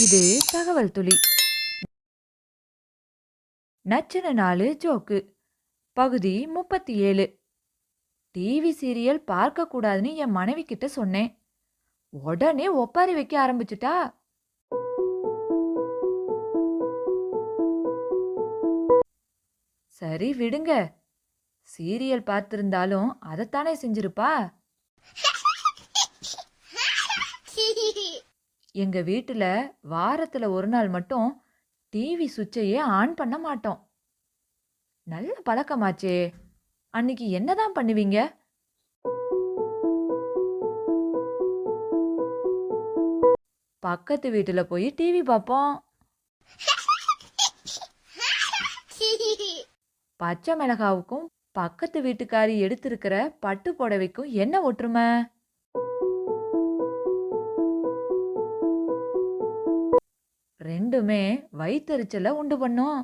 இது தகவல் துளி. நச்சன நாலு ஜோக்கு. பகுதி முப்பத்தி ஏழு. டிவி சீரியல் பார்க்க கூடாதுன்னு என் மனைவி கிட்ட சொன்னேன். உடனே ஒப்பாரி வைக்க ஆரம்பிச்சுட்டா. சரி விடுங்க. சீரியல் பார்த்திருந்தாலும் அதைத்தானே செஞ்சிருப்பா? எங்க வீட்டுல வாரத்துல ஒரு நாள் மட்டும் டிவி சுவிட்சையே ஆன் பண்ண மாட்டோம். நல்ல பழக்கமாச்சே. அன்னைக்கு என்னதான் பண்ணுவீங்க? பக்கத்து வீட்டுல போய் டிவி பார்ப்போம் பச்சை மிளகாவுக்கும் பக்கத்து வீட்டுக்காரி எடுத்திருக்கிற பட்டு புடவைக்கும் என்ன ஒற்றுமை? ரெண்டுமே வயிற்றுச்சலை உண்டு பண்ணும்.